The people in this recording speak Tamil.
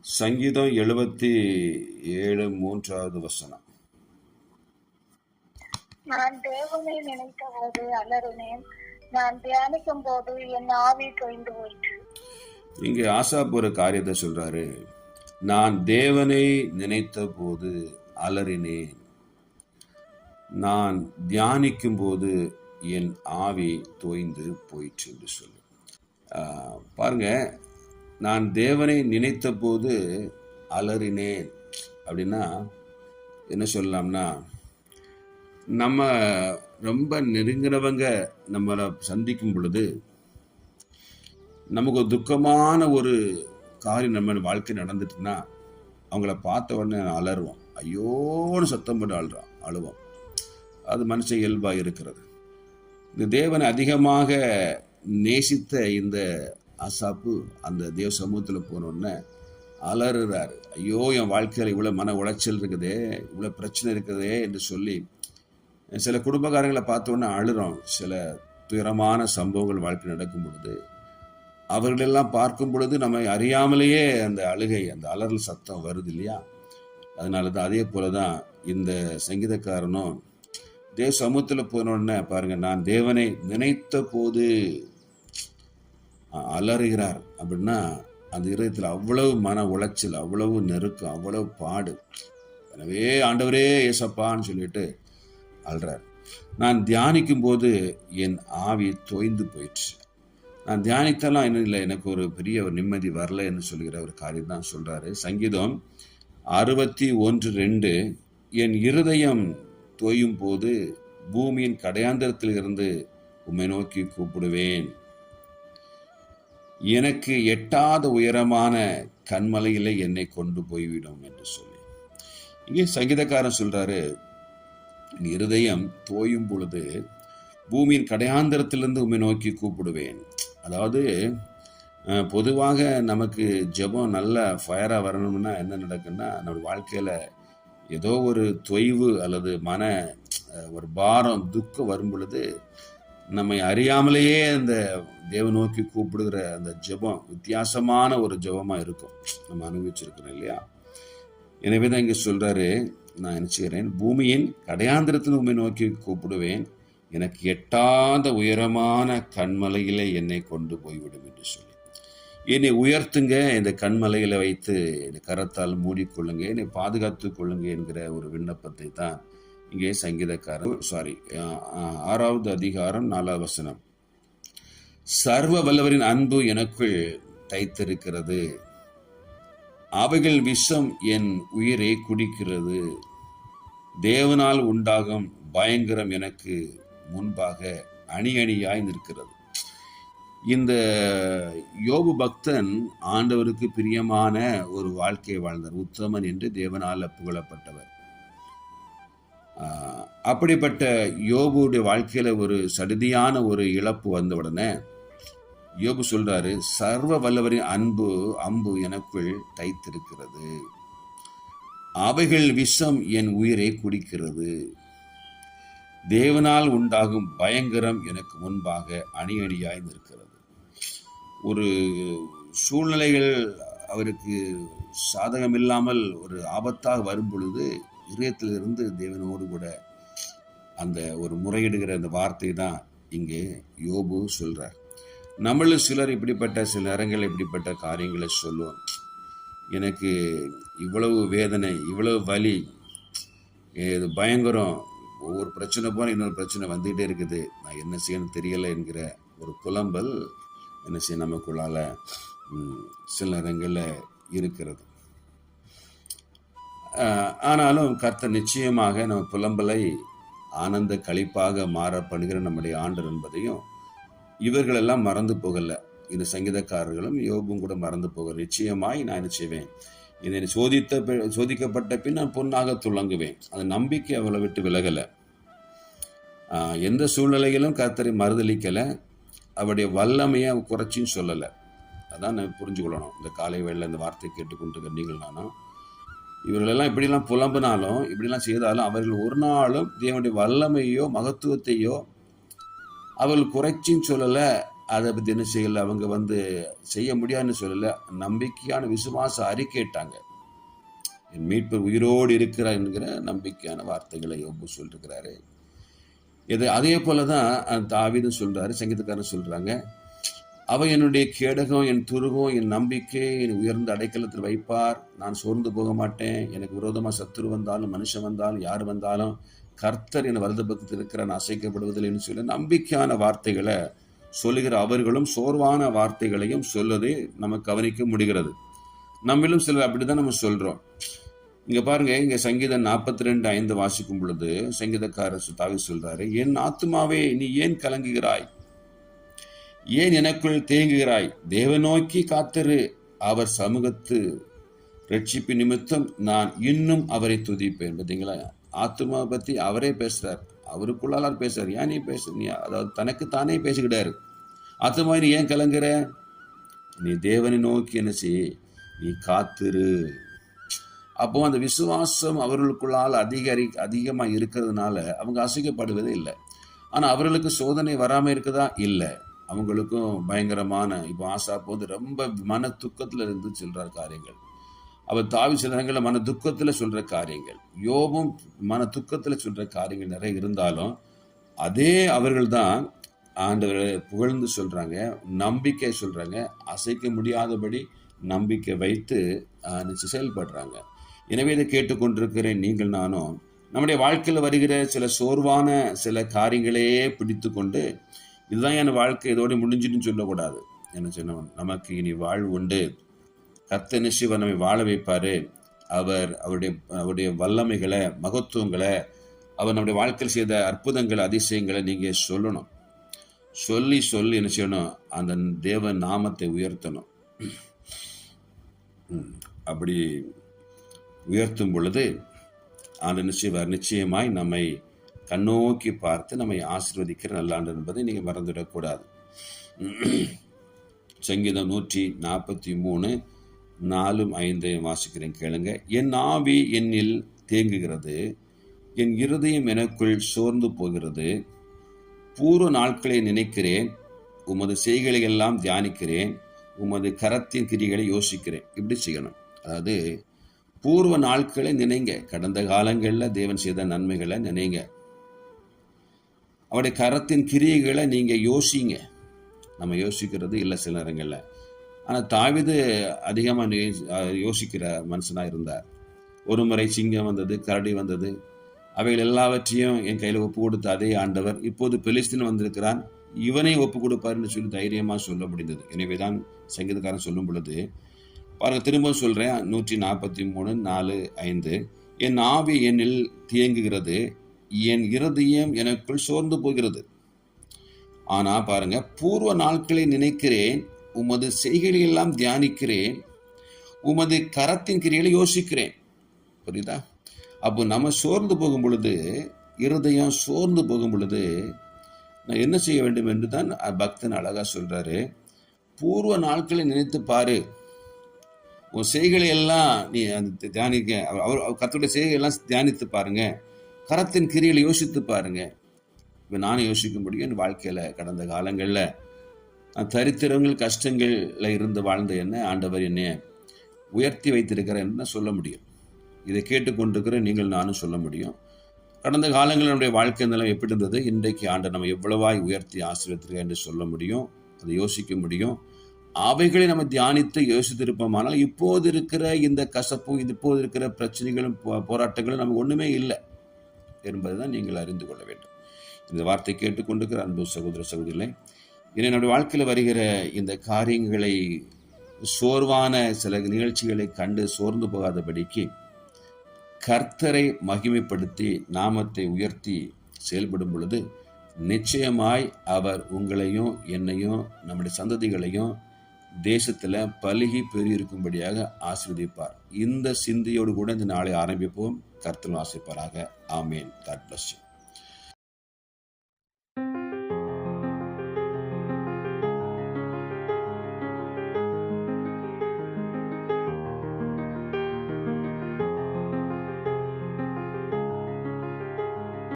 சங்கீதம் எழுபத்தி ஏழு மூன்றாவது வசனம். நான் தேவனை நினைத்த போது அலறினேன். நான் தியானிக்கும் போது என் ஆவி தொய்ந்து போயிற்று. இங்கே ஆசாப் ஒரு காரியத்தை சொல்றாரு. நான் தேவனை நினைத்த போது அலறினேன். நான் தியானிக்கும் போது என் ஆவி தோய்ந்து போயிற்று என்று சொல்லு. ஆஹ், பாருங்க நான் தேவனை நினைத்த போது அலறினேன். அப்படின்னா என்ன சொல்லலாம்னா நம்ம ரொம்ப நெருங்கினவங்க நம்மளை சந்திக்கும் பொழுது நமக்கு ஒரு துக்கமான ஒரு காரியம் நம்ம வாழ்க்கை நடந்துட்டுன்னா அவங்கள பார்த்த உடனே அலறுவோம் ஐயோன்னு சத்தம் போட்டு அழுறோம் அழுவோம் அது மனுஷ இயல்பாக இருக்கிறது. இந்த தேவனை அதிகமாக நேசித்த இந்த ஆசாப்பு அந்த தேவ சமூகத்தில் போனோடனே அலறுறாரு. ஐயோ என் வாழ்க்கையில் இவ்வளோ மன உளைச்சல் இருக்குதே இவ்வளோ பிரச்சனை இருக்குதே என்று சொல்லி சில குடும்பக்காரங்களை பார்த்தோன்னே அழுறோம். சில துயரமான சம்பவங்கள் வாழ்க்கை நடக்கும் பொழுது. அவர்களெல்லாம் பார்க்கும் பொழுது நம்ம அறியாமலேயே அந்த அழுகை அந்த அலறல் சத்தம் வருது இல்லையா? அதனால தான் அதே போல தான் இந்த சங்கீதக்காரனும் தேவ சமூகத்தில் போனோடனே பாருங்கள் நான் தேவனை நினைத்த போது அலறுகிறார். அப்படின்னா அந்த இருதயத்தில் அவ்வளவு மன உளைச்சல் அவ்வளவு நெருக்கம் அவ்வளவு பாடு. எனவே ஆண்டவரே ஏசப்பான்னு சொல்லிட்டு அல்றார் நான் தியானிக்கும் போது என் ஆவி தோய்ந்து போயிடுச்சு. நான் தியானித்தெல்லாம் இன்னும் இல்லை. எனக்கு ஒரு பெரிய ஒரு நிம்மதி வரல என்று சொல்கிற ஒரு காரியம் தான் சொல்கிறாரு சங்கீதம் அறுபத்தி ஒன்று ரெண்டு என் இருதயம் தோயும் போது பூமியின் கடையாந்தரத்தில் இருந்து உம்மை நோக்கி கூப்பிடுவேன். எனக்கு எட்டாத உயரமான கண்மலையிலே என்னை கொண்டு போய்விடும் என்று சொல்லி. இங்கே சங்கீதக்காரன் சொல்றாரு இருதயம் தோயும் பொழுது பூமியின் கடையாந்திரத்திலிருந்து உண்மை நோக்கி கூப்பிடுவேன். அதாவது பொதுவாக நமக்கு ஜெபம் நல்ல ஃபயராக வரணும்னா என்ன நடக்குன்னா நம்ம வாழ்க்கையில் ஏதோ ஒரு தொய்வு அல்லது மன ஒரு பாரம் துக்கம் வரும் பொழுது நம்மை அறியாமலேயே அந்த தேவை நோக்கி கூப்பிடுகிற அந்த ஜெபம் வித்தியாசமான ஒரு ஜெபமாக இருக்கும். நம்ம அனுபவிச்சிருக்கிறோம் இல்லையா? எனவே தான் இங்கே சொல்கிறாரு நான் நினச்சிக்கிறேன் பூமியின் கடையாந்திரத்தில் உண்மை நோக்கி கூப்பிடுவேன். எனக்கு எட்டாத உயரமான கண்மலையிலே என்னை கொண்டு போய்விடும் என்று சொல்லி. என்னை உயர்த்துங்க இந்த கண்மலையில் வைத்து என்னை கரத்தால் மூடிக்கொள்ளுங்க என்னை பாதுகாத்து கொள்ளுங்க என்கிற ஒரு விண்ணப்பத்தை தான் இங்கே சங்கீதக்காரன் சாரி ஆறாவது அதிகாரம் நாலாவது வசனம். சர்வ வல்லவரின் அன்பு எனக்குள் தைத்திருக்கிறது. அவைகள் விஷம் என் உயிரை குடிக்கிறது. தேவனால் உண்டாகும் பயங்கரம் எனக்கு முன்பாக அணி அணியாய் நிற்கிறது. இந்த யோபு பக்தன் ஆண்டவருக்கு பிரியமான ஒரு வாழ்க்கையை வாழ்ந்தார். உத்தமன் என்று தேவனால் புகழப்பட்டவர் அப்படிப்பட்ட யோபுடைய வாழ்க்கையில் ஒரு சடுதியான ஒரு இழப்பு வந்த உடனே யோபு சொல்கிறாரு சர்வ வல்லவரின் அன்பு அம்பு எனக்குள் தைத்திருக்கிறது. அவைகள் விஷம் என் உயிரை குடிக்கிறது. தேவனால் உண்டாகும் பயங்கரம் எனக்கு முன்பாக அணி அணியாய் நிற்கிறது. ஒரு சூழ்நிலைகள் அவருக்கு சாதகமில்லாமல் ஒரு ஆபத்தாக வரும் பொழுது இருந்து தேவனோடு கூட அந்த ஒரு முறையிடுகிற அந்த வார்த்தை தான் இங்கே யோபு சொல்கிறார் நம்மளும் சிலர் இப்படிப்பட்ட சில நேரங்கள் இப்படிப்பட்ட காரியங்களை சொல்லுவோம். எனக்கு இவ்வளவு வேதனை இவ்வளவு வலி இது பயங்கரம் ஒவ்வொரு பிரச்சனை போல இன்னொரு பிரச்சனை வந்துகிட்டே இருக்குது. நான் என்ன செய்யணும் தெரியலை என்கிற ஒரு புலம்பல் என்ன செய்ய நமக்குள்ளால சில நேரங்களில் இருக்கிறது. ஆனாலும் கர்த்தர் நிச்சயமாக நம்ம புலம்பலை ஆனந்த களிப்பாக மாற பண்ணுகிற நம்முடைய ஆண்டர் என்பதையும் இவர்களெல்லாம் மறந்து போகல. இந்த சங்கீதக்காரர்களும் யோபும் கூட மறந்து போக நிச்சயமாய் நான் என்ன செய்வேன்? இதை சோதித்த சோதிக்கப்பட்ட பின் நான் பொன்னாக துளங்குவேன். அந்த நம்பிக்கை அவளை விட்டு விலகலை. எந்த சூழ்நிலையிலும் கர்த்தரை மறுதளிக்கலை. அவருடைய வல்லமையை குறைச்சின்னு சொல்லலை. அதான் நம்ம புரிஞ்சுக்கொள்ளணும். இந்த காலை வேளையில் இந்த வார்த்தை கேட்டுக்கொண்டு நீங்கள் நானும் இவர்களெல்லாம் இப்படிலாம் புலம்பினாலும் இப்படிலாம் செய்தாலும் அவர்கள் ஒரு நாளும் தேவனுடைய வல்லமையோ மகத்துவத்தையோ அவர்கள் குறைச்சின்னு சொல்லலை. அதை பற்றி என்ன செய்யலை? அவங்க வந்து செய்ய முடியாதுன்னு சொல்லலை. நம்பிக்கையான விசுவாச அறிக்கையிட்டாங்க. என் மீட்பு உயிரோடு இருக்கிறார் என்கிற நம்பிக்கையான வார்த்தைகளை ஒப்பு சொல்லிருக்கிறாரு. இது அதே போல தான் தாவிதும் சொல்கிறாரு சங்கீதக்காரன் சொல்கிறாங்க அவ என்னுடைய கேடகம் என் துருகம் என் நம்பிக்கை என் உயர்ந்த அடைக்கலத்தில் வைப்பார். நான் சோர்ந்து போக மாட்டேன். எனக்கு விரோதமாக சத்துரு வந்தாலும் மனுஷன் வந்தாலும் யார் வந்தாலும் கர்த்தர் என் வருத பக்கத்தில் இருக்கிற நான் அசைக்கப்படுவதில்லைன்னு சொல்லி நம்பிக்கையான வார்த்தைகளை சொல்லுகிற அவர்களும் சோர்வான வார்த்தைகளையும் சொல்வதை நம்ம கவனிக்க முடிகிறது. நம்மிலும் சிலர் அப்படிதான் நம்ம சொல்கிறோம் இங்கே பாருங்க இங்கே சங்கீதம் நாற்பத்தி ரெண்டு ஐந்து வாசிக்கும் பொழுது சங்கீதக்காரர் தாவி சொல்கிறாரு என் ஆத்துமாவே நீ ஏன் கலங்குகிறாய்? ஏன் எனக்குள் தேங்குகிறாய்? தேவ நோக்கி காத்திரு. அவர் சமூகத்து ரட்சிப்பு நிமித்தம் நான் இன்னும் அவரை துதிப்பேன். பார்த்தீங்களா? ஆத்துமாவை பற்றி அவரே பேசுகிறார் அவருக்குள்ளாலார் பேசுகிறார் ஏன் நீ பேச நீ அதாவது தனக்கு தானே பேசிக்கிட்டாரு. ஆத்துமா நீ ஏன் கலங்குற? நீ தேவனை நோக்கி என்ன செய்? நீ காத்திரு. அப்போ அந்த விசுவாசம் அவர்களுக்குள்ளால் அதிகரி அதிகமாக இருக்கிறதுனால அவங்க அசைக்கப்படுவதே இல்லை. ஆனால் அவர்களுக்கு சோதனை வராமல் இருக்குதா? இல்லை. அவங்களுக்கும் பயங்கரமான இப்போ ஆசா போது ரொம்ப மன துக்கத்தில் இருந்து சொல்கிற காரியங்கள். அவர் தாவி சில நேரங்களில் மன துக்கத்தில் சொல்கிற காரியங்கள். யோபும் மன துக்கத்தில் சொல்கிற காரியங்கள் நிறைய இருந்தாலும் அதே அவர்கள் தான் ஆண்டவரை புகழ்ந்து சொல்கிறாங்க நம்பிக்கை சொல்கிறாங்க அசைக்க முடியாதபடி நம்பிக்கை வைத்து நினச்சி செயல்படுறாங்க. எனவே இதை கேட்டுக்கொண்டிருக்கிறேன் நீங்கள் நானும். நம்முடைய வாழ்க்கையில் வருகிற சில சோர்வான சில காரியங்களையே பிடித்து கொண்டு இதுதான் என் வாழ்க்கை இதோடு முடிஞ்சுன்னு சொல்லக்கூடாது. என்ன சொன்னவன்? நமக்கு இனி வாழ்வு உண்டு. கத்த நிச்சயம் நம்மை வாழ வைப்பார். அவர் அவருடைய அவருடைய வல்லமைகளை மகத்துவங்களை அவர் நம்முடைய வாழ்க்கையில் செய்த அற்புதங்கள் அதிசயங்களை நீங்கள் சொல்லணும். சொல்லி சொல்லி என்ன செய்யணும்? அந்த தேவ நாமத்தை உயர்த்தணும். அப்படி உயர்த்தும் பொழுது அந்த நிச்சயவர் நிச்சயமாய் நம்மை கண்ணோக்கி பார்த்து நம்மை ஆசிர்வதிக்கிற நல்லாண்டு என்பதை நீங்கள் மறந்துவிடக்கூடாது. சங்கீதம் நூற்றி நாற்பத்தி மூணு நாலும் ஐந்தையும் வாசிக்கிறேன் கேளுங்க. என் ஆவி என்னில் தேங்குகிறது என் இருதயம் எனக்குள் சோர்ந்து போகிறது. பூர்வ நாட்களை நினைக்கிறேன் உமது செய்களை எல்லாம் தியானிக்கிறேன் உமது கரத்தின் கிரிகளை யோசிக்கிறேன். இப்படி செய்யணும். அதாவது பூர்வ நாட்களை நினைங்க. கடந்த காலங்களில் தேவன் செய்த நன்மைகளை நினைங்க. அவருடைய கரத்தின் கிரியைகளை நீங்கள் யோசிங்க. நம்ம யோசிக்கிறது இல்லை சில நேரங்களில். ஆனால் தாவிது அதிகமாக யோசிக்கிற மனுஷனாக இருந்தார். ஒரு முறை சிங்கம் வந்தது கரடி வந்தது. அவைகள் எல்லாவற்றையும் என் கையில் ஒப்பு கொடுத்த அதே ஆண்டவர் இப்போது பெலிஸ்தீன் வந்திருக்கிறான். இவனை ஒப்பு கொடுப்பாருன்னு சொல்லி தைரியமாக சொல்ல முடிந்தது. எனவே தான் சங்கீதக்காரன் சொல்லும் பொழுது பாருங்கள் திரும்ப சொல்கிறேன் நூற்றி நாற்பத்தி மூணு நாலு ஐந்து. என் ஆவி என்னில் தியங்குகிறது என் இருதயம் எனக்குள் சோர்ந்து போகிறது. ஆனால் பாருங்க பூர்வ நாட்களை நினைக்கிறேன் உமது செய்கைகளெல்லாம் தியானிக்கிறேன் உமது கரத்தின் கிரிகளை யோசிக்கிறேன். புரியுதா? அப்போ நம்ம சோர்ந்து போகும் பொழுது இருதயம் சோர்ந்து போகும் பொழுது நான் என்ன செய்ய வேண்டும் என்று தான் பக்தன் அழகாக சொல்கிறாரு பூர்வ நாட்களை நினைத்து பாரு. உன் செய்களை எல்லாம் நீ அந்த தியானிக்க அவர் அவர் கத்துடைய செய்களை தியானித்து பாருங்கள் கரத்தின் கிரிகளை யோசித்து பாருங்க. இப்போ நானும் யோசிக்க முடியும் என் வாழ்க்கையில் கடந்த காலங்களில் நான் தரித்திரங்கள் கஷ்டங்களில் இருந்து வாழ்ந்த என்ன ஆண்டவர் என்னை உயர்த்தி வைத்திருக்கிறேன் என்று சொல்ல முடியும். இதை கேட்டுக்கொண்டிருக்கிற நீங்கள் நானும் சொல்ல முடியும். கடந்த காலங்களில் நம்முடைய வாழ்க்கை நிலம் எப்படி இருந்தது? இன்றைக்கு ஆண்டு நம்ம எவ்வளவாய் உயர்த்தி ஆசீர்வதிருக்க என்று சொல்ல முடியும் அதை யோசிக்க முடியும். அவைகளை நம்ம தியானித்து யோசித்திருப்போமானால் இப்போது இருக்கிற இந்த கசப்பும் இது இப்போது இருக்கிற பிரச்சனைகளும் போ- போராட்டங்களும் நமக்கு ஒன்றுமே இல்லை. என்பதை தான் நீங்கள் அறிந்து கொள்ள வேண்டும். இந்த வார்த்தை கேட்டுக்கொண்டிருக்கிற அன்பு சகோதர சகோதரிகளை இனி நம்முடைய வாழ்க்கையில் வருகிற இந்த காரியங்களை சோர்வான சில நிகழ்ச்சிகளை கண்டு சோர்ந்து போகாதபடிக்கு கர்த்தரை மகிமைப்படுத்தி நாமத்தை உயர்த்தி செயல்படும் பொழுது நிச்சயமாய் அவர் உங்களையும் என்னையும் நம்முடைய சந்ததிகளையும் தேசத்தில் பழுகி பெருகிருக்கும்படியாக ஆசீர்வதிப்பார். இந்த சிந்தையோடு கூட இந்த நாளை ஆரம்பிப்போம். கர்த்தல் ஆசிப்பாராக ஆமேன். God bless you